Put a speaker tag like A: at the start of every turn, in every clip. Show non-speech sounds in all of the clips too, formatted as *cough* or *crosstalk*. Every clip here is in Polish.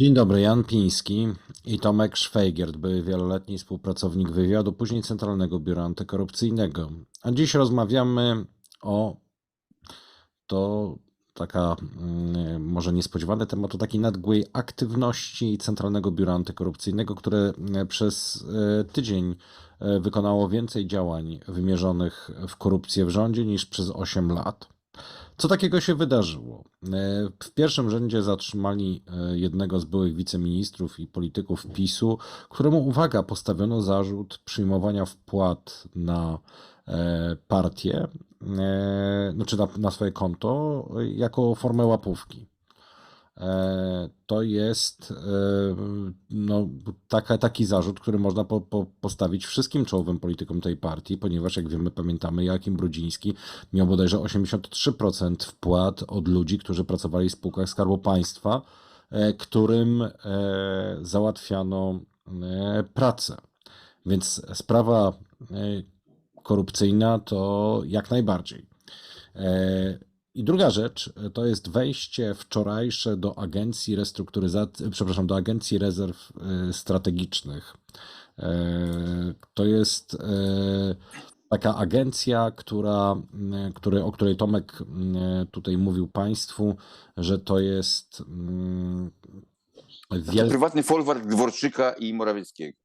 A: Dzień dobry, Jan Piński i Tomek Szwajgiert, były wieloletni współpracownik wywiadu, później Centralnego Biura Antykorupcyjnego. A dziś rozmawiamy o to taka mm, może niespodziewany temat, to taki nadgłej aktywności Centralnego Biura Antykorupcyjnego, które e, przez e, tydzień e, wykonało więcej działań wymierzonych w korupcję w rządzie niż przez 8 lat. Co takiego się wydarzyło? E, W pierwszym rzędzie zatrzymali e, jednego z byłych wiceministrów i polityków PiSu, któremu, uwaga, postawiono zarzut przyjmowania wpłat na e, partię, znaczy na, na swoje konto, jako formę łapówki. E, To jest e, no, taka, taki zarzut, który można po, po, postawić wszystkim czołowym politykom tej partii, ponieważ jak wiemy, pamiętamy, Joachim Brudziński miał bodajże 83% wpłat od ludzi, którzy pracowali w spółkach Skarbu Państwa, e, którym załatwiano pracę. Więc sprawa korupcyjna to jak najbardziej. I druga rzecz e, to jest wejście wczorajsze do Agencji Restrukturyzacji, przepraszam, do Agencji Rezerw e, Strategicznych. E, To jest taka agencja, która, który, o której Tomek tutaj mówił Państwu, że to jest mm,
B: To prywatny folwark Dworczyka i Morawieckiego.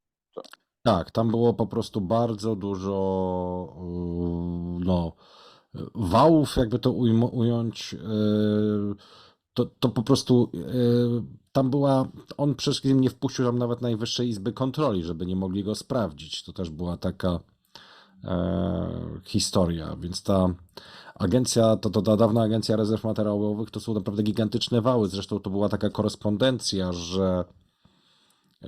A: Tak, tam było po prostu bardzo dużo no, wałów, jakby to ująć. yy, To, to po prostu yy, tam była. On przede wszystkim nie wpuścił tam nawet Najwyższej Izby Kontroli, żeby nie mogli go sprawdzić. To też była taka e, historia, więc ta agencja, to, to ta dawna agencja rezerw materiałowych to są naprawdę gigantyczne wały. Zresztą to była taka korespondencja, że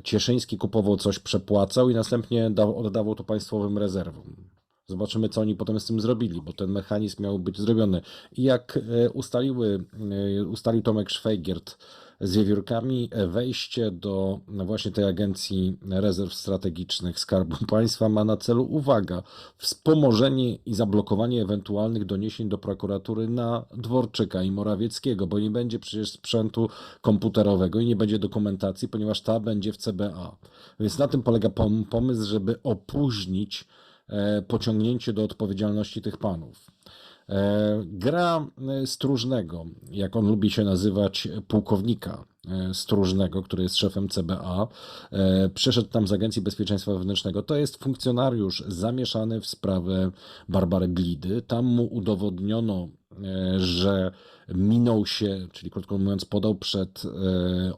A: Cieszyński kupował coś, przepłacał i następnie oddawał to państwowym rezerwom. Zobaczymy, co oni potem z tym zrobili, bo ten mechanizm miał być zrobiony. I jak e, ustaliły, e, ustalił Tomek Szwajgiert z wiewiórkami, e, wejście do no właśnie tej Agencji Rezerw Strategicznych Skarbu *laughs* Państwa ma na celu, uwaga, wspomożenie i zablokowanie ewentualnych doniesień do prokuratury na Dworczyka i Morawieckiego, bo nie będzie przecież sprzętu komputerowego i nie będzie dokumentacji, ponieważ ta będzie w CBA. Więc na tym polega pom- pomysł, żeby opóźnić pociągnięcie do odpowiedzialności tych panów. E, Gra e, Stróżnego, jak on lubi się nazywać, pułkownika e, Stróżnego, który jest szefem CBA, e, przeszedł tam z Agencji Bezpieczeństwa Wewnętrznego. To jest funkcjonariusz zamieszany w sprawę Barbary Glidy. Tam mu udowodniono, e, że minął się, czyli krótko mówiąc, podał przed e,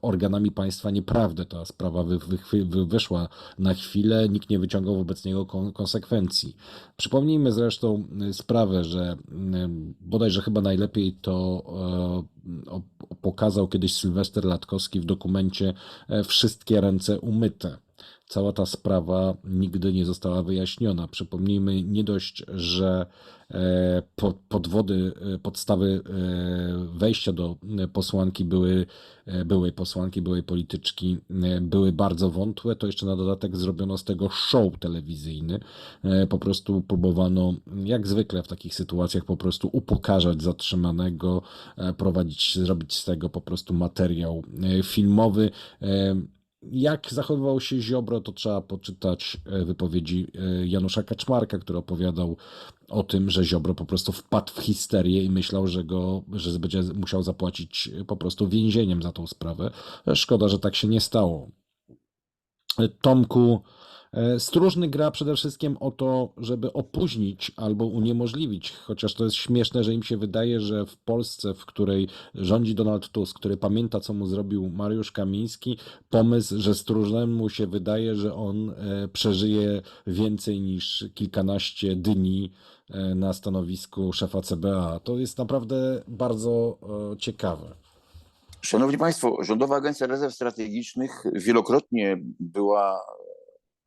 A: organami państwa nieprawdę. Ta sprawa wy, wy, wy, wyszła na chwilę, nikt nie wyciągał wobec niego kon, konsekwencji. Przypomnijmy zresztą y, sprawę, że bodajże chyba najlepiej to e, pokazał kiedyś Sylwester Latkowski w dokumencie e, Wszystkie ręce umyte. Cała ta sprawa nigdy nie została wyjaśniona. Przypomnijmy, nie dość, że e, po- podwody, e, podstawy e, wejścia do posłanki były, byłej posłanki, byłej polityczki, były bardzo wątłe, to jeszcze na dodatek zrobiono z tego show telewizyjny. Po prostu próbowano, jak zwykle w takich sytuacjach, po prostu upokarzać zatrzymanego, prowadzić, zrobić z tego po prostu materiał filmowy. E, Jak zachowywał się Ziobro, to trzeba poczytać e, wypowiedzi e, Janusza Kaczmarka, który opowiadał o tym, że Ziobro po prostu wpadł w histerię i myślał, że go, że będzie musiał zapłacić po prostu więzieniem za tą sprawę. E, Szkoda, że tak się nie stało. E, Tomku, e, Stróżny gra przede wszystkim o to, żeby opóźnić albo uniemożliwić, chociaż to jest śmieszne, że im się wydaje, że w Polsce, w której rządzi Donald Tusk, który pamięta, co mu zrobił Mariusz Kamiński, pomysł, że Stróżnemu się wydaje, że on e, przeżyje więcej niż kilkanaście dni e, na stanowisku szefa CBA. To jest naprawdę bardzo e, ciekawe.
B: Szanowni Państwo, Rządowa Agencja Rezerw Strategicznych wielokrotnie była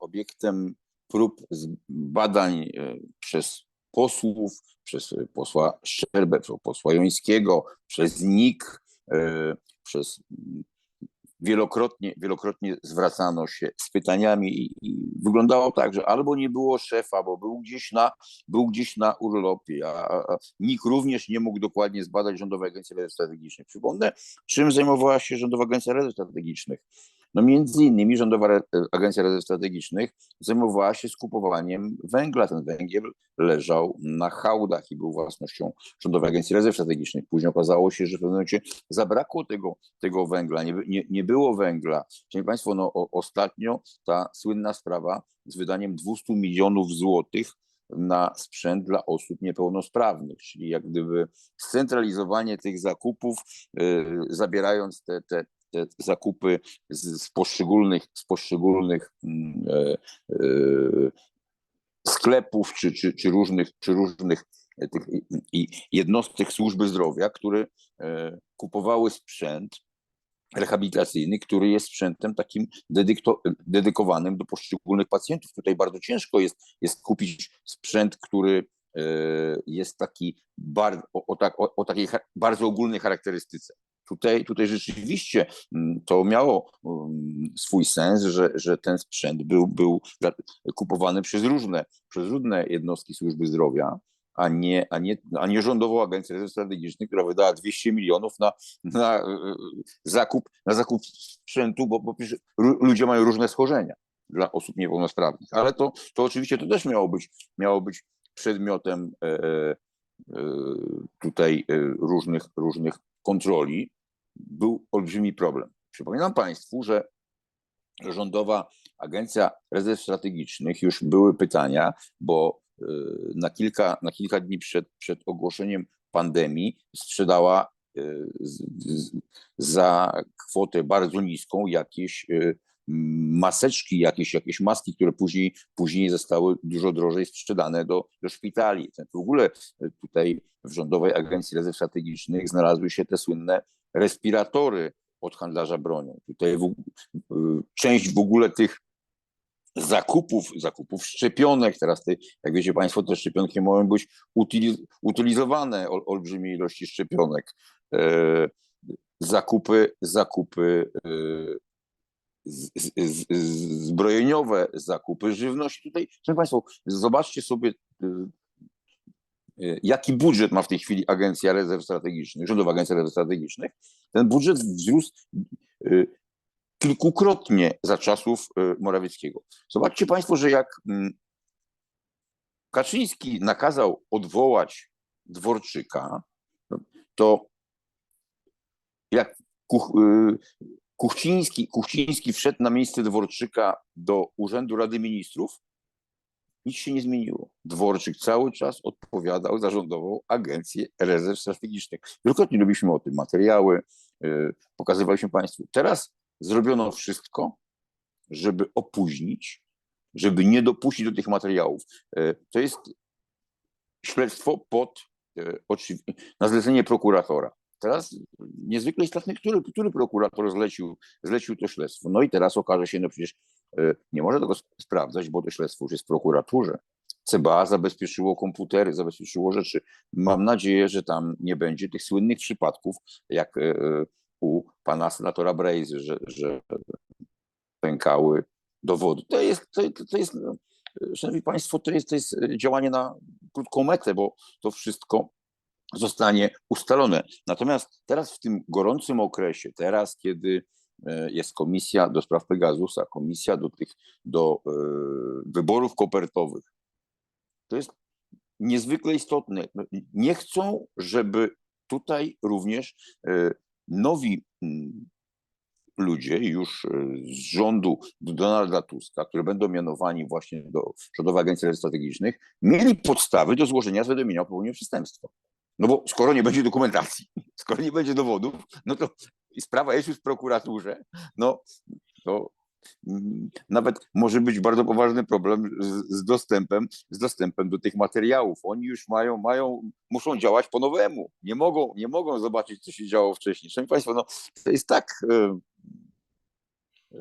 B: obiektem prób badań e, przez posłów, przez e, posła Szczerbę, przez posła Jońskiego, przez NIK, e, przez mm, wielokrotnie, wielokrotnie zwracano się z pytaniami i, wyglądało tak, że albo nie było szefa, bo był gdzieś na, był gdzieś na urlopie, a, a, nikt również nie mógł dokładnie zbadać Rządowej Agencji Rezerw Strategicznych. Przypomnę, czym zajmowała się Rządowa Agencja Rezerw Strategicznych. No między innymi Rządowa Agencja Rezerw Strategicznych zajmowała się skupowaniem węgla. Ten węgiel leżał na hałdach i był własnością Rządowej Agencji Rezerw Strategicznych. Później okazało się, że w pewnym momencie zabrakło tego, tego węgla, nie, nie, nie było węgla. Szanowni Państwo, no, o, ostatnio ta słynna sprawa z wydaniem 200 milionów złotych na sprzęt dla osób niepełnosprawnych, czyli jak gdyby scentralizowanie tych zakupów, y, zabierając te, te, te zakupy z, z poszczególnych, z poszczególnych mm, e, e, sklepów czy, czy, czy różnych, czy różnych e, tych jednostek służby zdrowia, które e, kupowały sprzęt rehabilitacyjny, który jest sprzętem takim dedykowanym do poszczególnych pacjentów. Tutaj bardzo ciężko jest, jest kupić sprzęt, który e, jest taki bar, o, o, tak, o, takiej bardzo ogólnej charakterystyce. Tutaj, tutaj rzeczywiście mm, to miało mm, swój sens, że, że ten sprzęt był, był kupowany przez różne, przez różne jednostki służby zdrowia, a nie, a nie, a nie rządową agencję rezerw strategicznych, która wydała 200 milionów na, na e, zakup, na zakup sprzętu, bo, bo ludzie mają różne schorzenia dla osób niepełnosprawnych. Ale to, to oczywiście to też miało być, miało być przedmiotem e, e, tutaj e, różnych, różnych kontroli. Był olbrzymi problem. Przypominam Państwu, że Rządowa Agencja Rezerw Strategicznych już były pytania, bo e, na kilka, na kilka dni przed, przed ogłoszeniem pandemii sprzedała z, za kwotę bardzo niską jakieś e, maseczki, jakieś, jakieś maski, które później, później zostały dużo drożej sprzedane do, do szpitali. W ogóle tutaj w Rządowej Agencji Rezerw Strategicznych znalazły się te słynne respiratory od handlarza bronią. Tutaj w, y, część w ogóle tych zakupów, zakupów szczepionek, teraz te, jak wiecie Państwo, te szczepionki mogą być utyliz, utylizowane, ol, olbrzymie ilości szczepionek. E, zakupy, zakupy e, z, z, z, zbrojeniowe, zakupy żywności. Tutaj, szanowni Państwo, zobaczcie sobie, y, jaki budżet ma w tej chwili Agencja Rezerw Strategicznych, Rządowa Agencja Rezerw Strategicznych. Ten budżet wzrósł y, kilkukrotnie za czasów y, Morawieckiego. Zobaczcie Państwo, że jak mm, Kaczyński nakazał odwołać Dworczyka, to jak Kuch, y, Kuchciński, Kuchciński wszedł na miejsce Dworczyka do Urzędu Rady Ministrów, nic się nie zmieniło. Dworczyk cały czas odpowiadał za rządową agencję rezerw strategicznych. Wielokrotnie robiliśmy o tym materiały, y, pokazywaliśmy Państwu. Teraz zrobiono wszystko, żeby opóźnić, żeby nie dopuścić do tych materiałów. Y, To jest śledztwo pod, y, na zlecenie prokuratora. Teraz niezwykle istotne, który, który prokurator zlecił, zlecił to śledztwo. No i teraz okaże się, no przecież nie może tego sp- sprawdzać, bo to śledztwo już jest w prokuraturze. CBA zabezpieczyło komputery, zabezpieczyło rzeczy. Mam nadzieję, że tam nie będzie tych słynnych przypadków, jak y, y, u pana senatora Brejzy, że, że pękały dowody. To jest, to, to- jest, no, szanowni państwo, to jest, to jest działanie na krótką metę, bo to wszystko zostanie ustalone. Natomiast teraz w tym gorącym okresie, teraz kiedy jest komisja do spraw Pegasusa, komisja do tych, do e, wyborów kopertowych, to jest niezwykle istotne. Nie chcą, żeby tutaj również e, nowi mm, ludzie już e, z rządu Donalda Tuska, którzy będą mianowani właśnie do Rządowej Agencji Rezerw Strategicznych, mieli podstawy do złożenia zawiadomienia o popełnieniu przestępstwa. No bo skoro nie będzie dokumentacji, *laughs* skoro nie będzie dowodów, no to i sprawa jest już w prokuraturze, no to mm, nawet może być bardzo poważny problem z, z dostępem, z dostępem do tych materiałów. Oni już mają, mają, muszą działać po nowemu. Nie mogą, nie mogą zobaczyć, co się działo wcześniej. Szanowni Państwo, no, to jest tak e, e,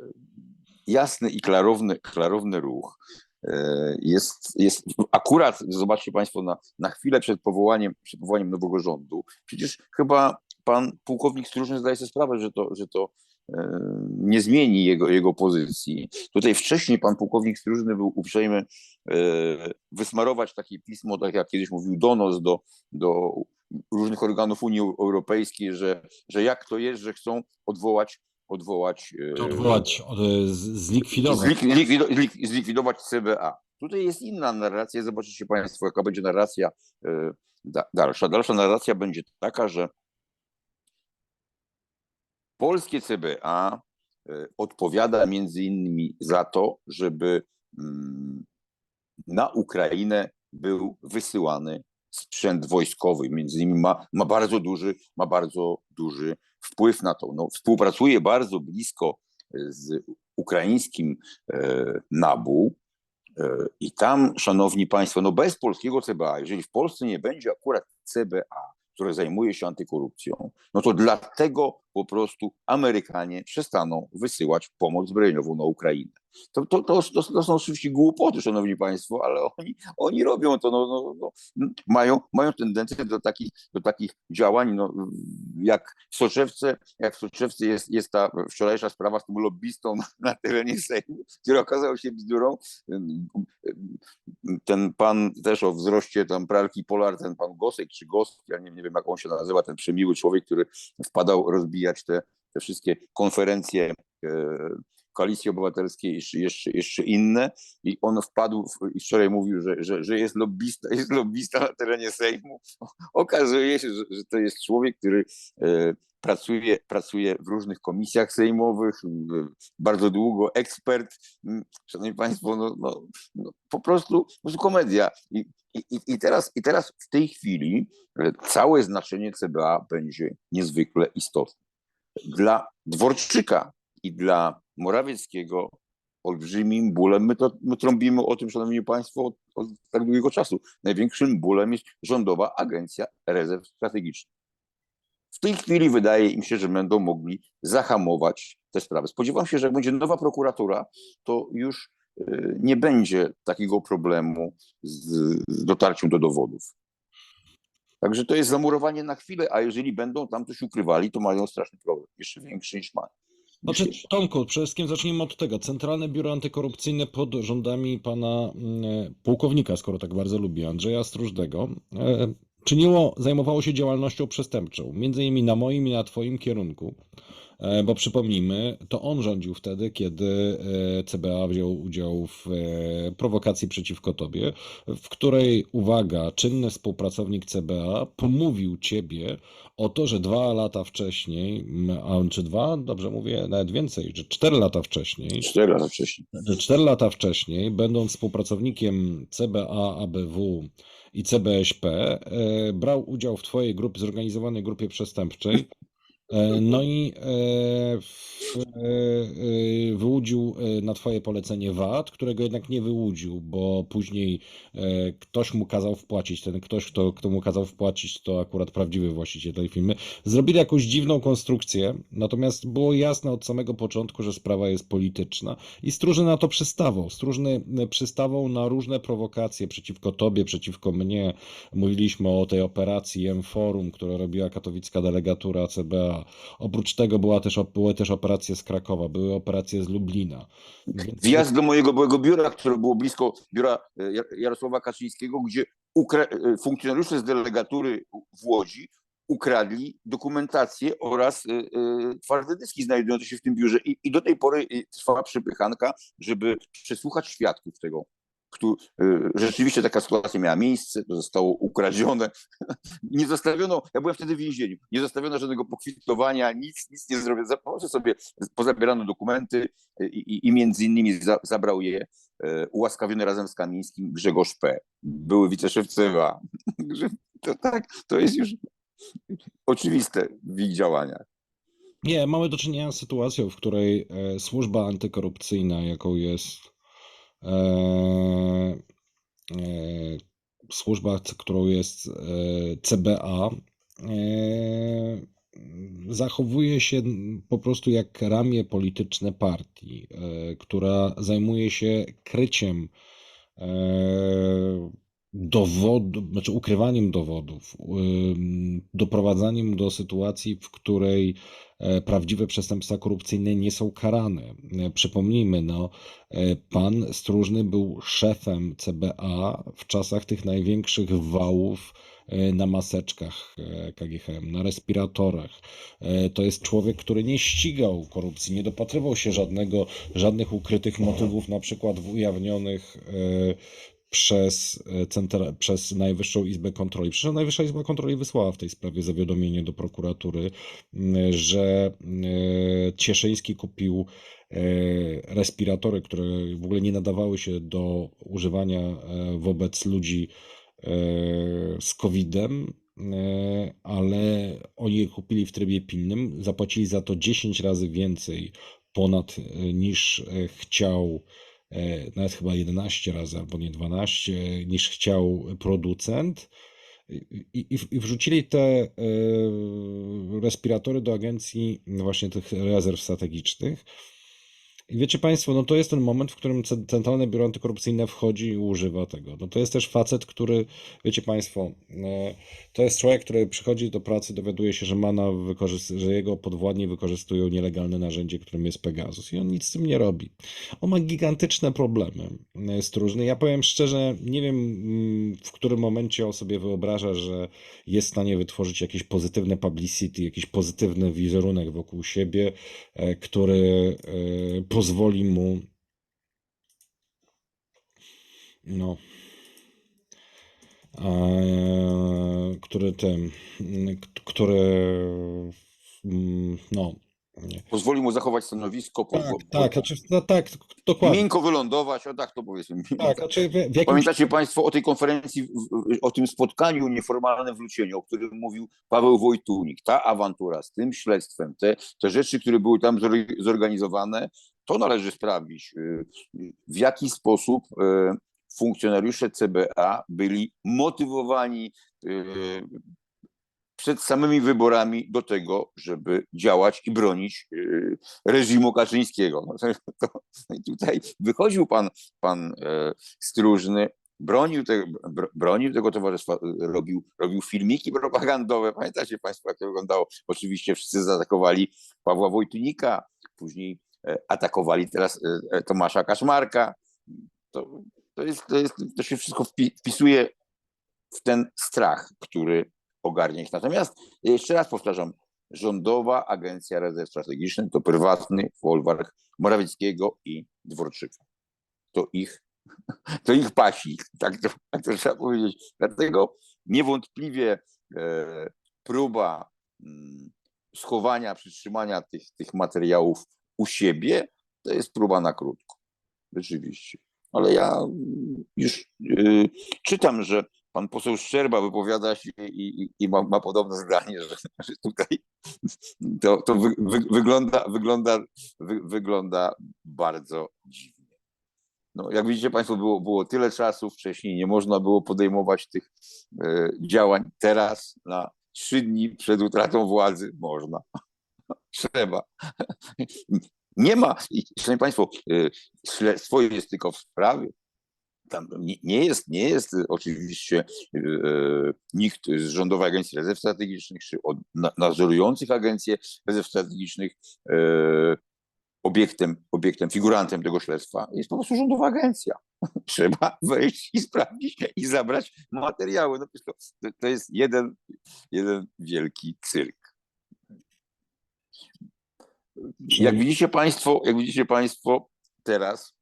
B: jasny i klarowny, klarowny ruch. E, Jest, jest akurat, zobaczcie Państwo, na, na chwilę przed powołaniem, przed powołaniem nowego rządu, przecież chyba pan pułkownik Stróżny zdaje sobie sprawę, że to, że to e, nie zmieni jego, jego pozycji. Tutaj wcześniej pan pułkownik Stróżny był uprzejmy e, wysmarować takie pismo, tak jak kiedyś mówił Donos do, do różnych organów Unii Europejskiej, że, że jak to jest, że chcą odwołać odwołać, e,
A: Odwołać, zlikwidować.
B: Zlik- Zlikwido, zlik- zlikwidować CBA. Tutaj jest inna narracja, zobaczycie Państwo, jaka będzie narracja da, dalsza. Dalsza narracja będzie taka, że polskie CBA e, odpowiada między innymi za to, żeby mm, na Ukrainę był wysyłany sprzęt wojskowy. Między innymi ma, ma bardzo duży, ma bardzo duży wpływ na to. No, współpracuje bardzo blisko z ukraińskim e, NABU e, i tam, szanowni państwo, no bez polskiego CBA, jeżeli w Polsce nie będzie akurat CBA, które zajmuje się antykorupcją, no to dlatego po prostu Amerykanie przestaną wysyłać pomoc zbrojeniową na Ukrainę. To, to, to, to, są oczywiście głupoty, szanowni państwo, ale oni, oni robią to, no, no, no, mają, mają tendencję do takich, do takich działań, no, jak w Soczewce, jak w Soczewce jest, jest ta wczorajsza sprawa z tym lobbystą na, na terenie Sejmu, który okazał się bzdurą. Ten pan też o wzroście tam pralki Polar, ten pan Gosek czy Gosk, ja nie, nie wiem jak on się nazywa, ten przemiły człowiek, który wpadał rozbijać te, te wszystkie konferencje e, Koalicji Obywatelskiej, jeszcze, jeszcze, jeszcze inne i on wpadł w, i wczoraj mówił, że, że, że jest lobbysta, jest lobbysta na terenie Sejmu. Okazuje się, że, że to jest człowiek, który e, pracuje, pracuje w różnych komisjach sejmowych, bardzo długo, ekspert. Szanowni Państwo, no, no, no, po, prostu, po prostu komedia. I, i, i, teraz, I teraz w tej chwili e, całe znaczenie CBA będzie niezwykle istotne. Dla Dworczyka i dla Morawieckiego olbrzymim bólem, my, to, my trąbimy o tym, szanowni państwo, od, od tak długiego czasu. Największym bólem jest Rządowa Agencja Rezerw Strategicznych. W tej chwili wydaje im się, że będą mogli zahamować te sprawy. Spodziewam się, że jak będzie nowa prokuratura, to już y, nie będzie takiego problemu z, z dotarciem do dowodów. Także to jest zamurowanie na chwilę, a jeżeli będą tam coś ukrywali, to mają straszny problem, jeszcze większy niż mają.
A: Znaczy, Tomku, przede wszystkim zacznijmy od tego. Centralne Biuro Antykorupcyjne pod rządami pana mm, pułkownika, skoro tak bardzo lubi, Andrzeja Stróżnego, e, czyniło, zajmowało się działalnością przestępczą, między innymi na moim i na twoim kierunku. E, Bo przypomnijmy, to on rządził wtedy, kiedy e, CBA wziął udział w e, prowokacji przeciwko tobie, w której, uwaga, czynny współpracownik CBA pomówił ciebie o to, że dwa lata wcześniej, a czy dwa, dobrze mówię, nawet więcej, że cztery lata wcześniej,
B: Cztery lata wcześniej.
A: cztery lata wcześniej, będąc współpracownikiem CBA, ABW i CBŚP, brał udział w twojej grupie, zorganizowanej grupie przestępczej. E, No i e, w, e, wyłudził na twoje polecenie VAT, którego jednak nie wyłudził, bo później ktoś mu kazał wpłacić. Ten ktoś, kto, kto mu kazał wpłacić, to akurat prawdziwy właściciel tej firmy. Zrobili jakąś dziwną konstrukcję, natomiast było jasne od samego początku, że sprawa jest polityczna i Stróżny na to przystawał. Stróżny przystawał na różne prowokacje przeciwko tobie, przeciwko mnie. Mówiliśmy o tej operacji M-Forum, którą robiła katowicka delegatura CBA. Oprócz tego była też, były też operacje z Krakowa, były operacje z Lublina. Więc-
B: Wjazd do mojego byłego biura, które było blisko biura e, Jar- Jarosława Kaczyńskiego, gdzie e, funkcjonariusze z delegatury w Łodzi ukradli dokumentację oraz e, twarde dyski znajdujące się w tym biurze. I, I do tej pory trwa przepychanka, żeby przesłuchać świadków tego. E, Rzeczywiście taka sytuacja miała miejsce, to zostało ukradzione. *laughs* Nie zostawiono, ja byłem wtedy w więzieniu, nie zostawiono żadnego pokwitowania, nic, nic nie zrobiono. Po prostu sobie pozabierano dokumenty e, i, i, między innymi za, zabrał je e, ułaskawiony razem z Kamińskim Grzegorz P., były wiceszef. *laughs* Także to tak, to jest już oczywiste w ich działaniach.
A: Nie, mamy do czynienia z sytuacją, w której służba antykorupcyjna, jaką jest służba, c- którą jest e, CBA, e, zachowuje się po prostu jak ramię polityczne partii, e, która zajmuje się kryciem dowodu, znaczy ukrywaniem dowodów, doprowadzaniem do sytuacji, w której e, prawdziwe przestępstwa korupcyjne nie są karane. E, Przypomnijmy, no, e, pan Stróżny był szefem CBA w czasach tych największych wałów na maseczkach KGHM, na respiratorach. To jest człowiek, który nie ścigał korupcji, nie dopatrywał się żadnego, żadnych ukrytych motywów, na przykład w ujawnionych przez, e, centra, przez Najwyższą Izbę Kontroli. Przecież Najwyższa Izba Kontroli wysłała w tej sprawie zawiadomienie do prokuratury, m, że e, Cieszyński kupił e, respiratory, które w ogóle nie nadawały się do używania wobec ludzi z COVID-em, ale oni je kupili w trybie pilnym, zapłacili za to 10 razy więcej ponad niż chciał nawet chyba 11 razy albo nie 12, niż chciał producent. I, i, I wrzucili te e, respiratory do agencji właśnie tych rezerw strategicznych. I wiecie Państwo, no to jest ten moment, w którym Ce- Centralne Biuro Antykorupcyjne wchodzi i używa tego. No to jest też facet, który, wiecie Państwo, e, to jest człowiek, który przychodzi do pracy, dowiaduje się, że ma na wykorzys- że jego podwładni wykorzystują nielegalne narzędzie, którym jest Pegasus i on nic z tym nie robi. On ma gigantyczne problemy e, stróżne. Ja powiem szczerze, nie wiem mm, w którym momencie on sobie wyobraża, że jest w stanie wytworzyć jakieś pozytywne publicity, jakiś pozytywny wizerunek wokół siebie, e, który pozwoli mu no e, który tym, który no nie.
B: Pozwoli mu zachować stanowisko,
A: tak,
B: po,
A: tak, znaczy, no tak, dokładnie.
B: miękko wylądować, o tak to powiedzmy.
A: Tak, znaczy w, w jakimś
B: Pamiętacie Państwo o tej konferencji, o tym spotkaniu nieformalnym w Lucieniu, o którym mówił Paweł Wojtunik. Ta awantura z tym śledztwem, te, te rzeczy, które były tam zor- zorganizowane, to należy sprawdzić, y, w jaki sposób y, funkcjonariusze CBA byli motywowani y, przed samymi wyborami do tego, żeby działać i bronić reżimu Kaczyńskiego. No i tutaj wychodził pan, pan e, Stróżny, bronił, te, br, bronił tego towarzystwa, robił, robił filmiki propagandowe. Pamiętacie Państwo, jak to wyglądało? Oczywiście wszyscy zaatakowali Pawła Wojtunika, później atakowali teraz e, e, Tomasza Kaszmarka. To, to, jest, to, jest, to się wszystko wpi, wpisuje w ten strach, który ogarnia ich. Natomiast jeszcze raz powtarzam, Rządowa Agencja Rezerw Strategicznych to prywatny folwark Morawieckiego i Dworczyka. To ich, *laughs* to ich pasi, tak to, tak to trzeba powiedzieć. Dlatego niewątpliwie e, próba mm, schowania, przytrzymania tych, tych materiałów u siebie to jest próba na krótko. Rzeczywiście. Ale ja mm, już y, czytam, że pan poseł Szczerba wypowiada się i, i, i ma, ma podobne zdanie, że, że tutaj to, to wy, wy, wygląda, wygląda, wy, wygląda bardzo dziwnie. No, jak widzicie Państwo, było, było tyle czasu wcześniej, nie można było podejmować tych e, działań. Teraz na trzy dni przed utratą władzy można. Trzeba. Nie ma, szanowni Państwo, e, śledztwo jest tylko w sprawie tam nie, jest, nie jest oczywiście e, nikt z Rządowej Agencji Rezerw Strategicznych czy od na, nadzorujących Agencję Rezerw Strategicznych obiektem, obiektem, figurantem tego śledztwa. Jest po prostu Rządowa Agencja. *laughs* Trzeba wejść i sprawdzić i zabrać materiały. No, to, to jest jeden, jeden wielki cyrk. Jak widzicie Państwo, jak widzicie Państwo teraz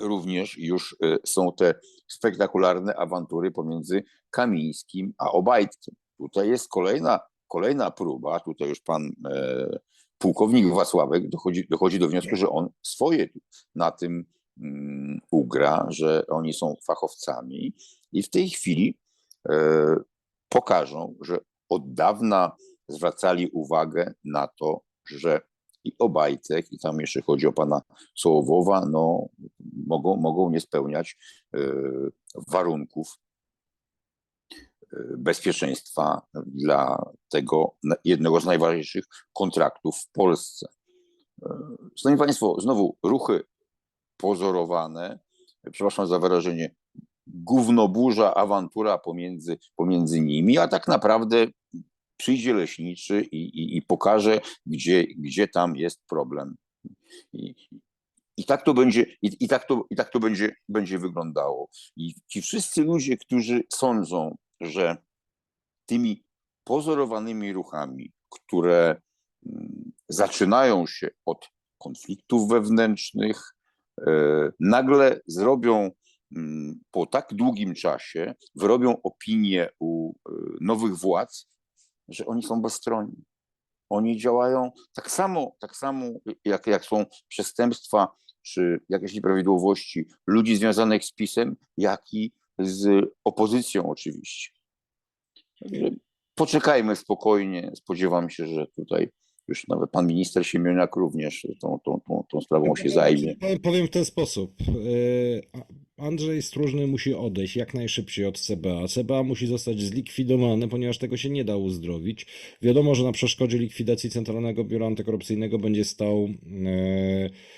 B: również już e, są te spektakularne awantury pomiędzy Kamińskim a Obajtkiem. Tutaj jest kolejna, kolejna próba, tutaj już pan e, pułkownik Wacławek dochodzi, dochodzi do wniosku, że on swoje na tym mm, ugra, że oni są fachowcami i w tej chwili e, pokażą, że od dawna zwracali uwagę na to, że i Obajtek, i tam jeszcze chodzi o pana Sołowowa, no, mogą, mogą nie spełniać e, warunków e, bezpieczeństwa dla tego jednego z najważniejszych kontraktów w Polsce. E, Szanowni Państwo, znowu ruchy pozorowane, przepraszam za wyrażenie, gównoburza, awantura pomiędzy, pomiędzy nimi, a tak naprawdę przyjdzie leśniczy i, i, i pokaże, gdzie, gdzie tam jest problem. I, i tak to będzie, i, i tak to, i tak to będzie, będzie wyglądało. I ci wszyscy ludzie, którzy sądzą, że tymi pozorowanymi ruchami, które mm, zaczynają się od konfliktów wewnętrznych, e, nagle zrobią mm, po tak długim czasie, wyrobią opinię u e, nowych władz, że oni są bezstronni. Oni działają tak samo, tak samo jak, jak są przestępstwa czy jakieś nieprawidłowości ludzi związanych z PiSem, jak i z opozycją oczywiście. Poczekajmy spokojnie. Spodziewam się, że tutaj już nawet pan minister Siemioniak również tą, tą, tą, tą sprawą się zajmie.
A: Powiem, powiem w ten sposób. E, Andrzej Stróżny musi odejść jak najszybciej od CBA. CBA musi zostać zlikwidowany, ponieważ tego się nie da uzdrowić. Wiadomo, że na przeszkodzie likwidacji Centralnego Biura Antykorupcyjnego będzie stał A-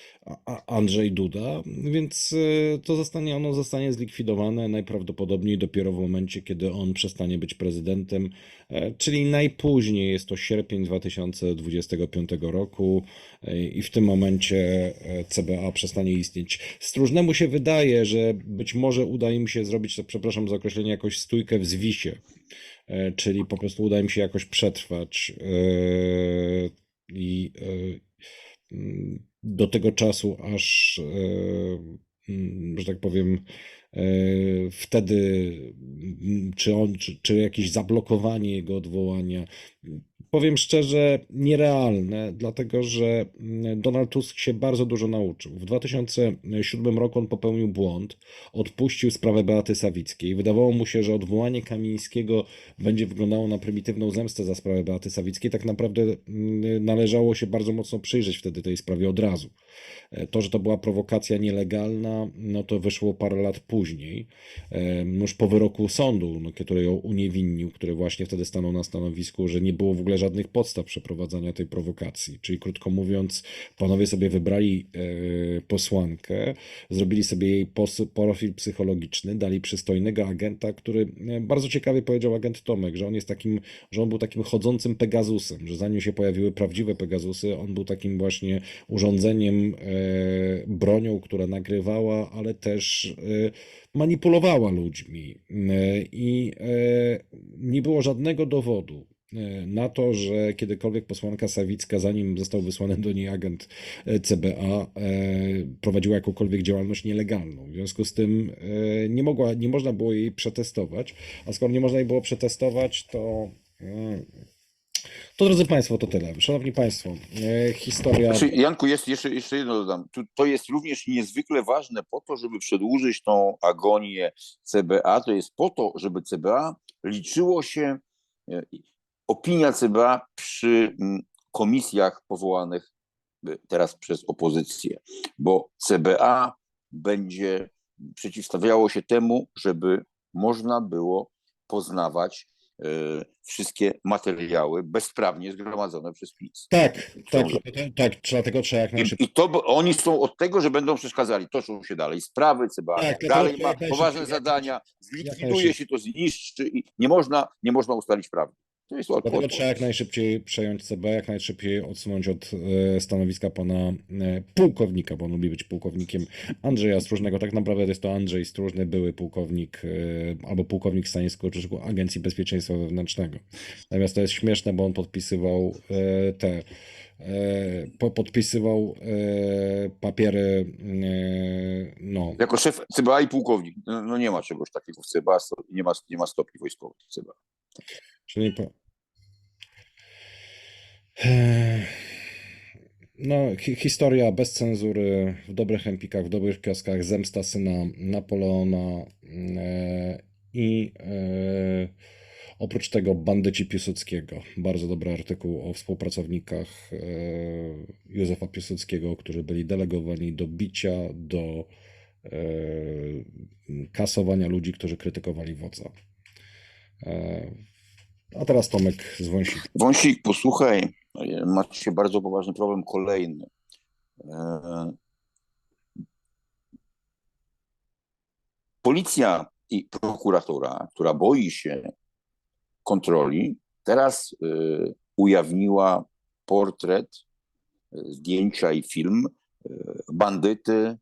A: Andrzej Duda, więc e, to zostanie, ono zostanie zlikwidowane najprawdopodobniej dopiero w momencie, kiedy on przestanie być prezydentem, e, czyli najpóźniej jest to sierpień 2025 roku e, i w tym momencie CBA przestanie istnieć. Stróżnemu się wydaje, że być może uda im się zrobić, przepraszam za określenie, jakąś stójkę w zwisie, czyli po prostu uda im się jakoś przetrwać i do tego czasu, aż, e, mm, że tak powiem, e, wtedy, mm, czy on, czy, czy jakieś zablokowanie jego odwołania, powiem szczerze, nierealne, dlatego że mm, Donald Tusk się bardzo dużo nauczył. W 2007 roku on popełnił błąd, odpuścił sprawę Beaty Sawickiej. Wydawało mu się, że odwołanie Kamińskiego będzie wyglądało na prymitywną zemstę za sprawę Beaty Sawickiej. Tak naprawdę mm, należało się bardzo mocno przyjrzeć wtedy tej sprawie od razu. E, To, że to była prowokacja nielegalna, no to wyszło parę lat później, już po wyroku sądu, no, który ją uniewinnił, który właśnie wtedy stanął na stanowisku, że nie było w ogóle żadnych podstaw przeprowadzania tej prowokacji. Czyli krótko mówiąc, panowie sobie wybrali e, posłankę, zrobili sobie jej profil psychologiczny, dali przystojnego agenta, który e, bardzo ciekawie powiedział agent Tomek, że on jest takim, że on był takim chodzącym Pegasusem, że zanim się pojawiły prawdziwe Pegasusy, on był takim właśnie urządzeniem, e, bronią, która nagrywała, ale też manipulowała ludźmi. I nie było żadnego dowodu na to, że kiedykolwiek posłanka Sawicka, zanim został wysłany do niej agent e, CBA, e, prowadziła jakąkolwiek działalność nielegalną. W związku z tym e, nie, mogła, nie można było jej przetestować, a skoro nie można jej było przetestować, to. To drodzy Państwo, to tyle. Szanowni Państwo, e, historia.
B: Znaczy, Janku, jest jeszcze, jeszcze jedno dodam. To jest również niezwykle ważne po to, żeby przedłużyć tą agonię CBA. To jest po to, żeby CBA liczyło się, e, opinia CBA przy mm, komisjach powołanych e, teraz przez opozycję, bo CBA będzie przeciwstawiało się temu, żeby można było poznawać e, wszystkie materiały bezprawnie zgromadzone przez PiS.
A: Tak, tak, tak, dlatego trzeba jak najszybciej.
B: I, I to oni są od tego, że będą przeszkadzali. Toczą się dalej sprawy, CBA
A: Tak,
B: dalej ma poważne zadania, zlikwiduje się to, zniszczy i nie można, nie można ustalić prawdy. Łatwo.
A: Dlatego trzeba jak najszybciej przejąć CB, jak najszybciej odsunąć od e, stanowiska pana e, pułkownika, bo on lubi być pułkownikiem Andrzeja Stróżnego. Tak naprawdę jest to Andrzej Stróżny, były pułkownik e, albo pułkownik w stanie skoczysku Agencji Bezpieczeństwa Wewnętrznego. Natomiast to jest śmieszne, bo on podpisywał te po- podpisywał papiery no,
B: Jako szef CBA i pułkownik. No, no nie ma czegoś takiego w CBA, nie ma, nie ma stopni wojskowych w CBA.
A: Czyli po... No, hi historia bez cenzury, w dobrych empikach, w dobrych kioskach, Zemsta syna Napoleona e, i e, oprócz tego Bandyci Piłsudskiego. Bardzo dobry artykuł o współpracownikach e, Józefa Piłsudskiego, którzy byli delegowani do bicia, do e, kasowania ludzi, którzy krytykowali wodza. E, a teraz Tomek z Wąsik.
B: Wąsik, posłuchaj, macie bardzo poważny problem kolejny. E, Policja i prokuratura, która boi się kontroli, teraz y, ujawniła portret, y, zdjęcia i film bandyty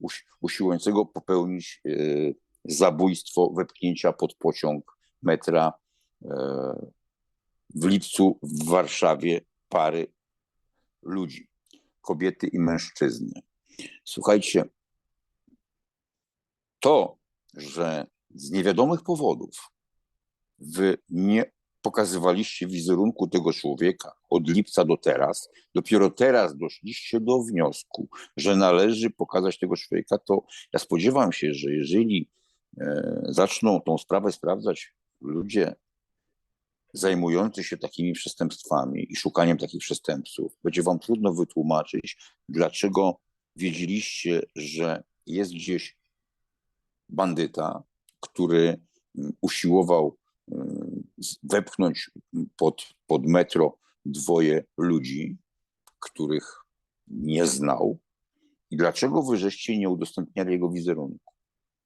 B: usi- usiłującego popełnić zabójstwo wepchnięcia pod pociąg metra y, w lipcu w Warszawie pary ludzi, kobiety i mężczyzny. Słuchajcie, to, że z niewiadomych powodów wy nie pokazywaliście wizerunku tego człowieka od lipca do teraz, dopiero teraz doszliście do wniosku, że należy pokazać tego człowieka, to ja spodziewam się, że jeżeli e, zaczną tą sprawę sprawdzać ludzie zajmujący się takimi przestępstwami i szukaniem takich przestępców, będzie wam trudno wytłumaczyć, dlaczego wiedzieliście, że jest gdzieś bandyta, który mm, usiłował mm, wepchnąć pod, pod metro dwoje ludzi, których nie znał. I dlaczego wy żeście nie udostępniali jego wizerunku?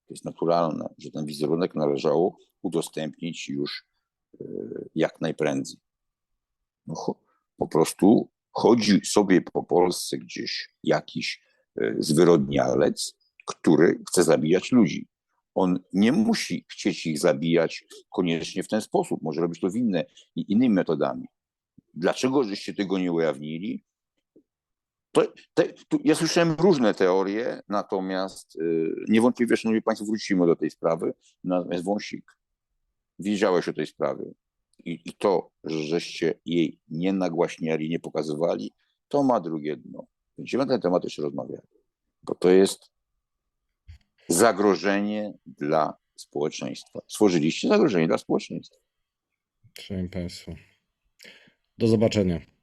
B: To jest naturalne, że ten wizerunek należało udostępnić już e, jak najprędzej. No, po prostu chodzi sobie po Polsce gdzieś jakiś e, zwyrodnialec, który chce zabijać ludzi. On nie musi chcieć ich zabijać koniecznie w ten sposób. Może robić to w inne, innymi metodami. Dlaczego żeście tego nie ujawnili? Te, tu, ja słyszałem różne teorie, natomiast y, niewątpliwie, szanowni państwo, wrócimy do tej sprawy. Natomiast Wąsik, wiedziałeś o tej sprawie i, i to, żeście jej nie nagłaśniali, nie pokazywali, to ma drugie dno. Będziemy na ten temat jeszcze rozmawiali, bo to jest zagrożenie dla społeczeństwa. Stworzyliście zagrożenie dla społeczeństwa.
A: Szanowni Państwo. Do zobaczenia.